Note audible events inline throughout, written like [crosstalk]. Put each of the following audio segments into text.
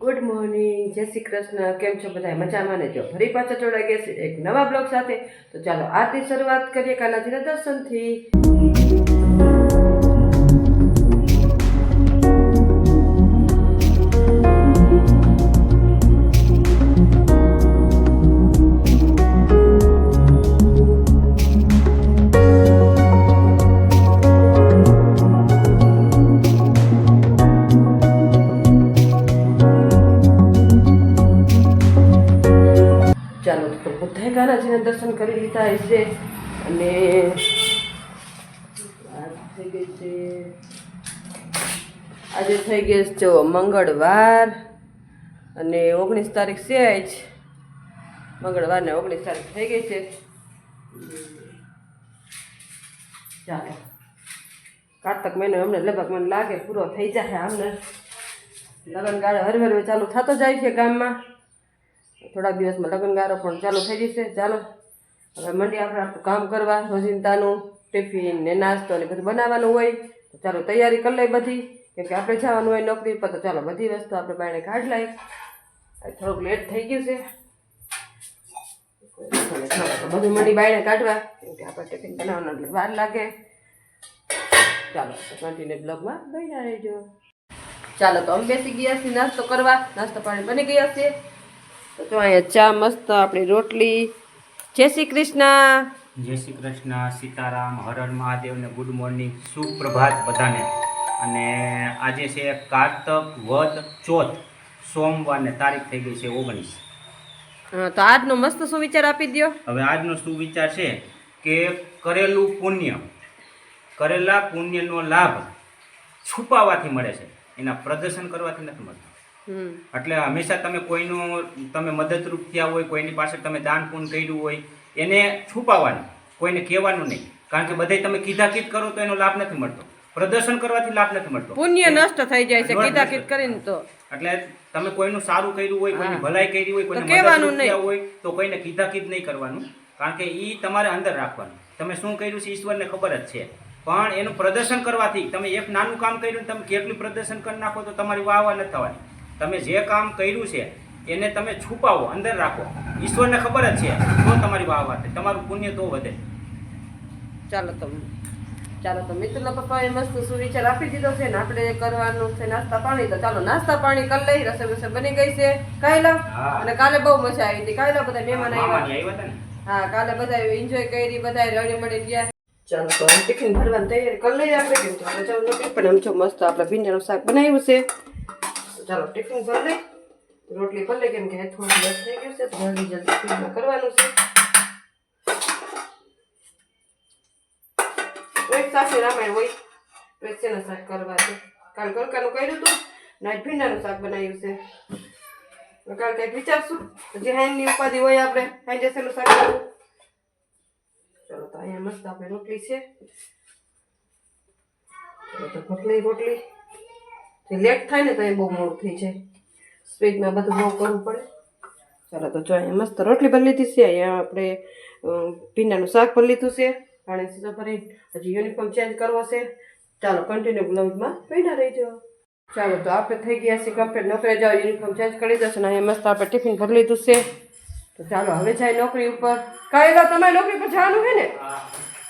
Good morning જય શ્રી કૃષ્ણ. કેમ છો બધા મજામાં ને? જો ફરી પાછા જોડાઈ ગયા છે એક નવા બ્લોગ સાથે. તો ચાલો આજની શરૂઆત કરીએ કાનાજીના દર્શનથી. બધાએ દર્શન કરી લીધા હશે અને થઈ ગઈ છે. આજે થઈ ગઈ છે, જો, મંગળવાર. અને ઓગણીસ તારીખ છે જ મંગળવાર ને ઓગણીસ તારીખ થઈ ગઈ છે. ચાલો. કારતક મહિનો અમને લગભગ મને લાગે પૂરો થઈ જાય આમને. લગ્ન ગાળો હરવે હરવે ચાલુ થતો જાય છે ગામમાં. થોડાક દિવસમાં લગ્નગારો પણ ચાલુ થઈ જશે. ચાલો, હવે મંડી આપણે આપણું કામ કરવા, રોજિંદાનું ટિફિન ને નાસ્તો ને બધું બનાવવાનું હોય, તો ચાલો તૈયારી કરી લઈ બધી. કેમ કે આપણે જવાનું હોય નોકરી પર, તો ચાલો બધી વસ્તુ આપણે બાયણે કાઢ લઈ થોડુંક લેટ થઈ ગયું છે. બધું મંડી બાયણે કાઢવા, કેમ કે આપણે ટિફિન બનાવવાનું એટલે વાર લાગે. ચાલો કન્ટિન્યુ બ્લોગમાં બન્યા રહેજો. ચાલો, તો અમે બેસી ગયા છીએ નાસ્તો કરવા. નાસ્તો પાણી બની ગયા છે તો જો અહીંયા ચા મસ્ત આપણી રોટલી. જય શ્રી કૃષ્ણ. જય શ્રી કૃષ્ણ સીતારામ હરણ મહાદેવ ને ગુડ મોર્નિંગ સુપ્રભાત બધાને. અને આજે છે કાર્તક વદ ચોથ સોમવાર ને તારીખ થઈ ગઈ છે ઓગણીસ. તો આજનો મસ્ત સુવિચાર આપી દો હવે આજનો સુવિચાર છે કે કરેલું પુણ્ય કરેલા પુણ્યનો લાભ છુપાવાથી મળે છે. એના પ્રદર્શન કરવાથી નથી મળતો. એટલે હંમેશા તમે કોઈનું તમે મદદરૂપ થયા હોય કોઈની પાસે તમે દાન પૂન કર્યું હોય એને છુપાવવાનું કોઈને કહેવાનું નહીં. કારણ કે બધે તમે કીધા કીધ કરો તો એનો લાભ નથી મળતો. પ્રદર્શન કરવાથી લાભ નથી મળતો. પુણ્ય નષ્ટ થઈ જાય છે કીધા કીધ કરીને તો. એટલે તમે કોઈનું સારું કર્યું હોય કોઈની ભલાઈ કરી હોય કોઈને કહેવાનું નહીં. હોય તો કોઈને કીધા કીધ નહીં કરવાનું. કારણ કે એ તમારે અંદર રાખવાનું. તમે શું કર્યું છે ઈશ્વરને ખબર જ છે. પણ એનું પ્રદર્શન કરવાથી તમે એક નાનું કામ કર્યું તમે કેટલું પ્રદર્શન કરી નાખો તો તમારી વાહ નથી થવાની. તમે જે કામ કર્યું છે એને તમે છુપાવો અંદર રાખો. ઈશ્વરને ખબર જ છે તો તમારી વાહ વાત તમારું પુણ્ય તો વધે. ચાલો તમે ચાલો તો મિત્રના પપ્પાએ મસ્ત સુવિચાર આપી દીધો છે ને આપણે કરવાનું છે નાસ્તા પાણી તો ચાલો નાસ્તા પાણી કરી લઈ રસોઈ રસોઈ બની ગઈ છે. કાયલા? અને કાલે બહુ મજા આવી હતી. કાયલા બધા મહેમાન આવ્યા. હા કાલે બધા એન્જોય કરી બધા રડી મળી ગયા. ચાલો તો ટિફિન ભરવાની તૈયારી કરી લઈએ આપણે કેમ તો ચાલો પણ આમ જો મસ્ત આપણે ભીંડાનું શાક બનાવ્યું છે. ચાલો ટિફિન ભરી લઈ રોટલી ભરી લઈ કેમ કે થોડું લેટ થઈ ગયું છે જલ્દી જલ્દી ટિફિનમાં કરવાનું છે. એક સાથે રામાયણ હોય, તો એક શેના શાક કરવા છે? કાલ ગલકાનું કર્યું હતું નાઇટ ભીંડાનું શાક બનાવ્યું છે. કાલ કંઈક વિચારશું, પછી હાઈનની ઉપાધિ હોય આપણે હાઈ જશેનું શાક કરવું ચલો તો અહીંયા મસ્ત આપણે રોટલી છે. તો રોટલી. લેટ થાય ને તો એ બહુ મોડું થઈ જાય. સ્પીડમાં બધું બહુ કરવું પડે. ચાલો તો જો અહીંયા મસ્ત રોટલી ભરી લીધી છે. અહીંયા આપણે ભીંડાનું શાક ભરી લીધું છે. પાણી સીધો ભરી હજી યુનિફોર્મ ચેન્જ કરવો છે. ચાલો કન્ટિન્યુ બ્લાઉઝમાં પહેલા રહીજો ચાલો તો આપણે થઈ ગયા છીએ કમ્પ્લીટ નોકરી જાઓ યુનિફોર્મ ચેન્જ કરી દો અને અહીંયા મસ્ત આપણે ટિફિન ભરી લીધું છે. તો ચાલો હવે જાય નોકરી ઉપર. કાંઈ તો તમારે નોકરી પર જવાનું છે ને?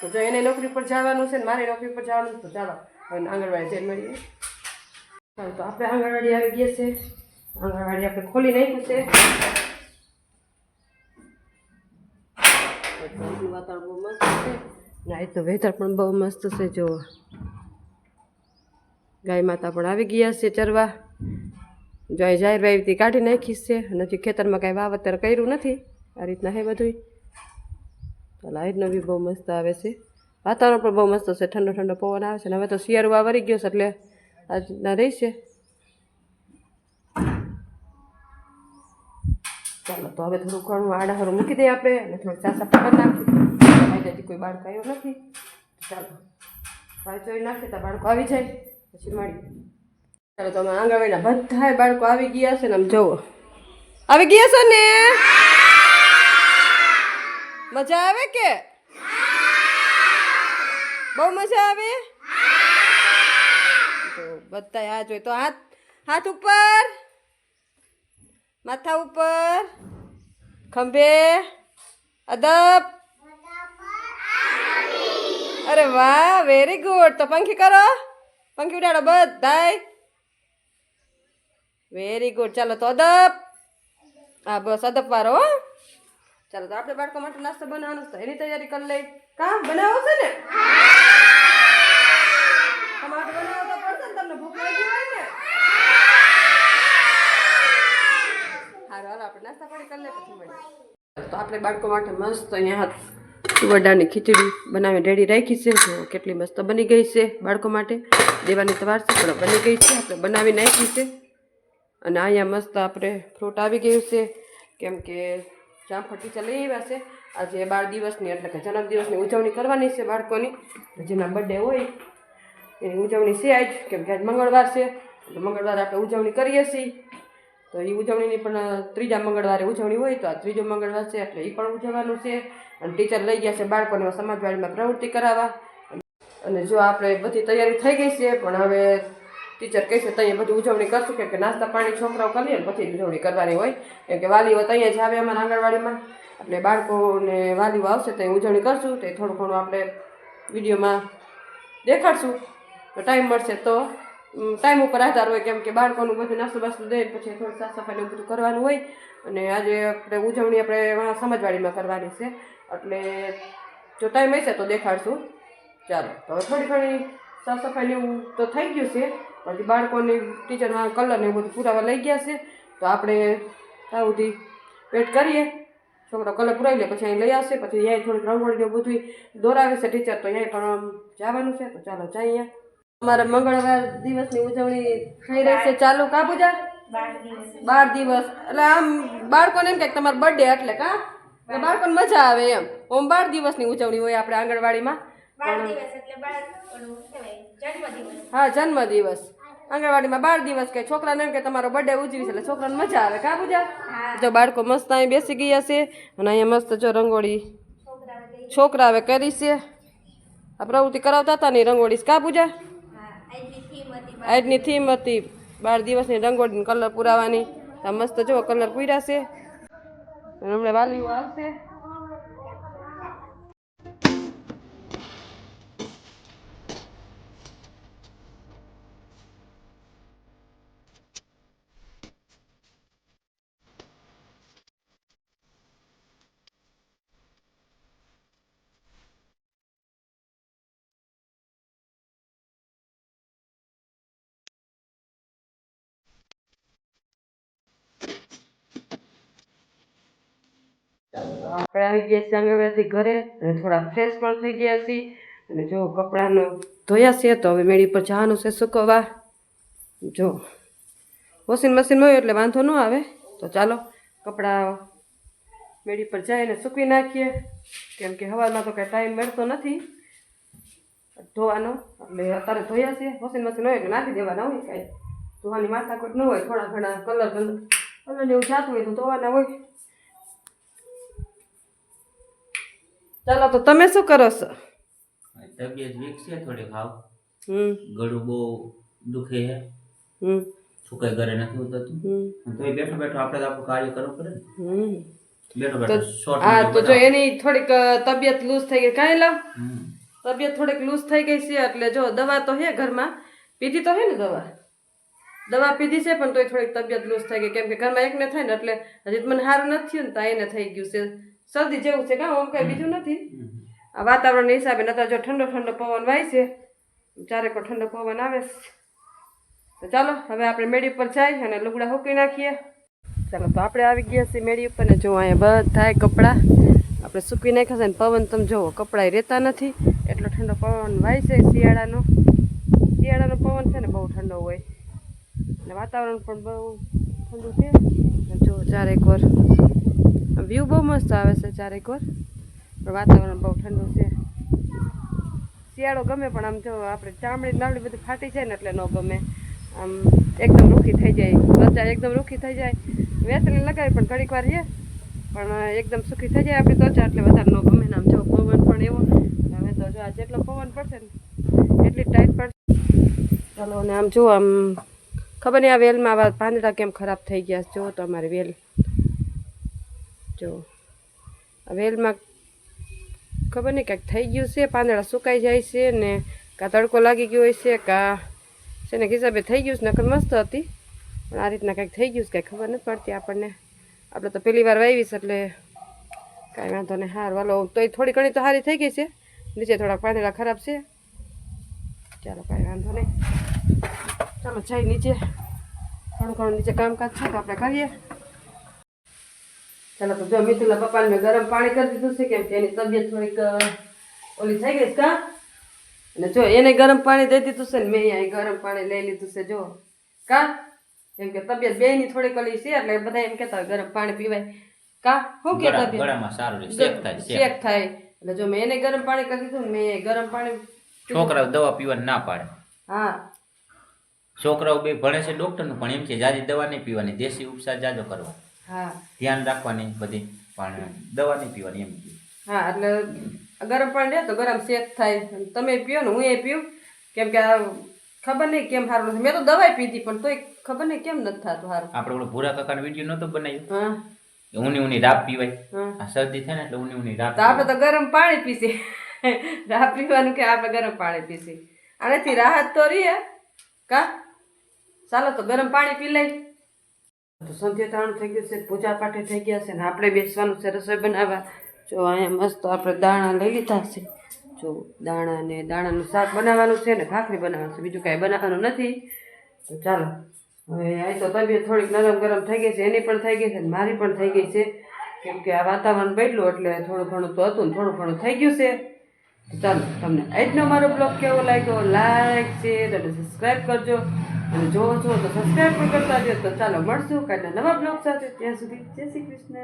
તો જો એને નોકરી પર જવાનું છે ને મારે નોકરી પર જવાનું તો ચાલો. હવે આંગણવાડી જઈને મળીએ ચાલો તો આપણે આંગણવાડી આવી ગયા છે આંગણવાડી આપણે ખોલી નાખ્યું છે આજનું વાતાવરણ બહુ મસ્ત છે ને આજ તો વેધર પણ બહુ મસ્ત છે, જો. ગાય માતા પણ આવી ગયા છે ચરવા. જો અહીં જાહેર વાવીથી કાઢી નાખી છે, અને હજી ખેતરમાં કાંઈ વાવતર કર્યું નથી, આ રીતના હે બધું ચાલો આજનો બી બહુ મસ્ત આવે છે. વાતાવરણ પણ બહુ મસ્ત છે, ઠંડો ઠંડો પવન આવે છે, ને હવે તો શિયાળો આ વરી ગયો છે, એટલે આજના રહેશે ચાલો, તો હવે થોડું ઘણું આડાહરું મૂકી દઈએ આપણે અને થોડું સાસા પકડ નાખીએ. કોઈ બાળકો આવ્યો નથી. ચાલો વાંચોઈ નાખીએ, તો બાળકો આવી જાય. પછી મળી ચાલો, તો અમારા આંગણવાડીના બધા બાળકો આવી ગયા છે ને આમ જુઓ. આવી ગયા છો ને? મજા આવે કે? બહુ મજા આવે? બધા હાથ હોય તો હાથ હાથ ઉપર. માથા ઉપર. ખંભે. અદબ. અરે વાહ વેરી ગુડ તો પંખી કરો. પંખી ઉડાડો બધાય. વેરી ગુડ ચાલો તો અદબ. હા, બસ અદબ વાળો ચાલો તો આપણે બાળકો માટે નાસ્તો બનાવવાનો છે. એની તૈયારી કરી લઈ. કામ બનાવો છે ને તમારે બનાવવો તો પડશે ને તમને ભૂખ લાગી હોય ને હારું હાલો આપણે નાસ્તા પાણી કરી લે પછી મળીએ તો આપણે બાળકો માટે મસ્ત અહીંયા તુવરદાળની ખીચડી બનાવી રેડી રાખી છે. જો કેટલી મસ્ત બની ગઈ છે બાળકો માટે. દેવાની તવાર છે પણ બની ગઈ છે. આપણે બનાવી નાખી છે. અને અહીંયા મસ્ત આપણે ફ્રૂટ આવી ગયું છે. કેમ કે જામફળ ટીચર લઈ આવ્યા છે. આજે બાળ દિવસની, એટલે કે જન્મદિવસની ઉજવણી કરવાની છે બાળકોની. જેના બર્થડે હોય, એની ઉજવણી છે આજ. કેમ કે આજ મંગળવાર છે. એટલે મંગળવારે આપણે ઉજવણી કરીએ છીએ. તો એ ઉજવણીની પણ ત્રીજા મંગળવારે ઉજવણી હોય તો આ ત્રીજો મંગળવાર છે, એટલે એ પણ ઉજવવાનું છે. અને ટીચર લઈ ગયા છે બાળકોને સમાજવાડીમાં પ્રવૃત્તિ કરાવવા. અને જો આપણે બધી તૈયારી થઈ ગઈ છે, પણ હવે ટીચર કહેશે ત્યાં બધી ઉજવણી કરશું. કે નાસ્તા પાણી છોકરાઓ કરીએ ને પછી ઉજવણી કરવાની હોય. કેમ કે વાલીઓ ત્યાં જ આવે અમારા આંગણવાડીમાં. એટલે બાળકોને વાલીઓ આવશે તો ઉજવણી કરશું, તો થોડું ઘણું આપણે વિડીયોમાં દેખાડશું. તો ટાઈમ મળશે તો ટાઈમ ઉપર આધાર હોય કેમ કે બાળકોનું બધું નાસ્તો બાસ્તો દે પછી થોડું સાફ સફાઈ એવું બધું કરવાનું હોય. અને આજે આપણે ઉજવણી આપણે સમજવાડીમાં કરવાની છે. એટલે જો ટાઈમ હશે તો દેખાડશું. ચાલો, તો થોડી ઘણી સાફ સફાઈ એવું તો થઈ ગયું છે. પછી બાળકોની ટીચરમાં કલર ને એવું બધું પુરાવા લઈ ગયા છે. તો આપણે ત્યાં સુધી વેટ કરીએ. છોકરો કલર પુરાવી લે, પછી અહીં લઈ આવશે. પછી અહીંયા થોડીક રંગોળી ને બધું દોરાવે છે ટીચર તો અહીંયા પણ જવાનું છે. તો ચાલો જઈએ. અમારે મંગળવાર દિવસની ઉજવણી થઈ રહી છે. ચાલુ કા પૂજા? બાર દિવસ. એટલે આમ બાળકોને એમ કે તમારો બર્થડે એટલે કા? એટલે બાળકોને મજા આવે એમ. ઓમ બાર દિવસની ઉજવણી હોય આપણે આંગણવાડીમાં. હા જન્મ દિવસ આંગણવાડીમાં બાર દિવસ કે છોકરાને એમ કે તમારો બર્થડે ઉજવી છે એટલે છોકરાને મજા આવે. કા પૂજા? જો બાળકો મસ્ત અહીં બેસી ગયા છે અને અહીંયા મસ્ત જો રંગોળી છોકરા હવે કરી છે. આ પ્રવૃત્તિ કરાવતા હતા ને રંગોળી. કા પૂજા? આજની થીમ હતી બાર દિવસની રંગોળીની કલર પુરાવાની. મસ્ત જો કલર પૂર્યા છે. હમણાં વાલીઓ આવશે. આપણે આવી ગયા છીએ આંગણવાડીથી ઘરે અને થોડા ફ્રેશ પણ થઈ ગયા છીએ. અને જો કપડાનો ધોયા છે તો હવે મેળી પર જવાનું છે સુકવવા. જો વોશિંગ મશીન હોય એટલે વાંધો ન આવે. તો ચાલો કપડાં મેળી પર જઈને સૂકવી નાખીએ. કેમ કે હવામાં તો કાંઈ ટાઈમ મળતો નથી. ધોવાનો. એટલે અત્યારે ધોયા છે. વોશિંગ મશીન હોય એટલે નાખી દેવાના હોય કાંઈ. ધોવાની માથાકૂટ ન હોય. થોડા ઘણા કલર કલર એવું જાતું હોય તો ધોવાના હોય. ચાલો તો તમે શું કરો છો? તબિયત વીક છે થોડીક હાવ હમ. ગળું બહુ દુખે છે. હમ. સુકાઈ ઘરે નથી ઉતરતું. હમ. તો એ બેઠો બેઠો આપણે તો આપણું કાર્ય કરવું પડે ને. હમ. બેઠો તો બેઠો શોર્ટ હા તો જો એની થોડીક અ, તબિયત લૂઝ થઈ ગઈ. કાંઈ લા હમ. તબિયત થોડીક લૂઝ થઈ ગઈ છે એટલે જો દવા તો હે ઘરમાં. પીધી તો હે ને દવા? દવા પીધી છે પણ તોય થોડીક તબિયત લૂઝ થઈ ગઈ. કેમ કે ઘરમાં એકને થાય ને એટલે હજી તો મને સારું નથી થયું ને તો એને થઈ ગયું છે. શરદી જેવું છે કાં? આમ કાંઈ બીજું નથી? આ વાતાવરણ હિસાબે નતા જો ઠંડો ઠંડો પવન વાય છે ચારેક ઠંડો પવન આવે તો ચાલો હવે આપણે મેળી ઉપર જઈ અને લુગડા હૂકી નાખીએ. ચાલો તો આપણે આવી ગયા છીએ મેળી ઉપર ને જો અહીંયા બધા કપડાં આપણે સૂકી નાખ્યા છે ને પવન તમે જુઓ કપડાં રહેતા નથી. એટલો ઠંડો પવન વાય છે શિયાળાનો. શિયાળાનો પવન છે ને બહુ ઠંડો હોય. અને વાતાવરણ પણ બહુ ઠંડુ છે. જો ચારેક વાર વ્યૂ બહુ મસ્ત આવે છે ચારેક વાર. પણ વાતાવરણ બહુ ઠંડુ છે. શિયાળો ગમે પણ આમ જો આપણે ચામડી નામડી બધું ફાટી જાય ને એટલે ન ગમે. આમ એકદમ રૂખી થઈ જાય. ત્વચા એકદમ રૂખી થઈ જાય. વેસલી લગાવી પણ ઘડીક વાર છે પણ એકદમ સુખી થઈ જાય આપણી ત્વચા એટલે વધારે ન ગમે ને આમ જો પવન પણ એવો. હવે તો જો આ જેટલો પવન પડશે ને, એટલી ટાઈટ પડશે. ચાલો અને આમ જુઓ આમ ખબર નહીં આ વેલમાં આવા પાંદડા કેમ ખરાબ થઈ ગયા જુઓ તો અમારી વેલ જો. વેલમાં ખબર નહીં કાંઈક થઈ ગયું છે, પાંદડા સુકાઈ જાય છે ને કાં તડકો લાગી ગયો હોય છે, કાં છે ને હિસાબે થઈ ગયું છે, નકર મસ્ત હતી. પણ આ રીતના કંઈક થઈ ગયું છે કાંઈ ખબર નથી પડતી આપણને. આપણે તો પહેલી વાર વાવીશ એટલે કાંઈ વાંધો નહીં, હાર. વાલો તો થોડી ઘણી તો સારી થઈ ગઈ છે. નીચે થોડાક પાંદડા ખરાબ છે. ચાલો, કાંઈ વાંધો નહીં. ચાલો જાય નીચે. થોડું ઘણું નીચે કામકાજ છે, તો આપણે કરીએ. ચાલો તો જો મિથુલા પપ્પાને મેં ગરમ પાણી કરી દીધું છે કેમ કે એની તબિયત થોડીક ઓલી થઈ ગઈ છે કા? અને જો એને ગરમ પાણી દઈ દીધું છે ને મેં અહીંયા ગરમ પાણી લઈ લીધું છે જો. કા? કેમ કે તબિયત બેયની થોડીક ઓલી છે એટલે બધા એમ કહેતા ગરમ પાણી પીવાય. કા? શું કે તબિયત? સારું શેક થાય શેક. થાય. એટલે જો મેં એને ગરમ પાણી કરી દીધું ને મેં ગરમ પાણી છોકરાઓ દવા પીવાની ના પાડે. હા. છોકરાઓ બે ભણે છે ડોક્ટરનું પણ એમ કે જાજી દવા નહીં પીવાની દેશી ઉપચાર જાજો કરવા. હા. ધ્યાન રાખવાની બધી પણ દવા નહીં પીવાની એમ હા એટલે ગરમ પાણી લે તો ગરમ શેક થાય. તમે પીઓ ને હું એ પીવું કેમ કે આ ખબર નહીં કેમ સારું નથી. મેં તો દવાઈ પીધી પણ તોય ખબર નહીં કેમ નથી થતું સારું. આપણે ઓલો ભૂરા કાકાનો વીડિયો નહોતો બનાવ્યો? હા. ઊની ઊની રાબ પીવાય. આ શરદી થાય ને એટલે ઊની ઊની રાબ તો આપણે તો ગરમ પાણી પીસી [laughs] રાબ પીવાનું કે આપણે ગરમ પાણી પીસી આનાથી રાહત તો રહીએ કા? ચાલો તો ગરમ પાણી પી લઈ તો સંધ્યા થઈ ગયું છે પૂજા પાઠે થઈ ગયા છે ને આપણે બેસવાનું છે રસોઈ બનાવવા. જો અહીંયા મસ્ત આપણે દાણા લઈ લીધા છે. જો દાણા ને દાણાનું શાક બનાવવાનું છે ને ભાખરી બનાવવાનું છે. બીજું કાંઈ બનાવવાનું નથી. તો ચાલો, હવે અહીં તો તબિયત થોડીક નરમ ગરમ થઈ ગઈ છે, એની પણ થઈ ગઈ છે ને મારી પણ થઈ ગઈ છે. કેમ કે આ વાતાવરણ બદલું એટલે થોડું ઘણું તો હતું ને થોડું ઘણું થઈ ગયું છે. ચાલો, તમને આજનો મારો બ્લોગ કેવો લાગ્યો? લાઈક, શેર અને સબસ્ક્રાઈબ કરજો. અને જોવો છો તો સબસ્ક્રાઈબ પણ કરતા જો તો ચાલો, મળશું કાલે નવા બ્લોગ સાથે. ત્યાં સુધી જય શ્રી કૃષ્ણ.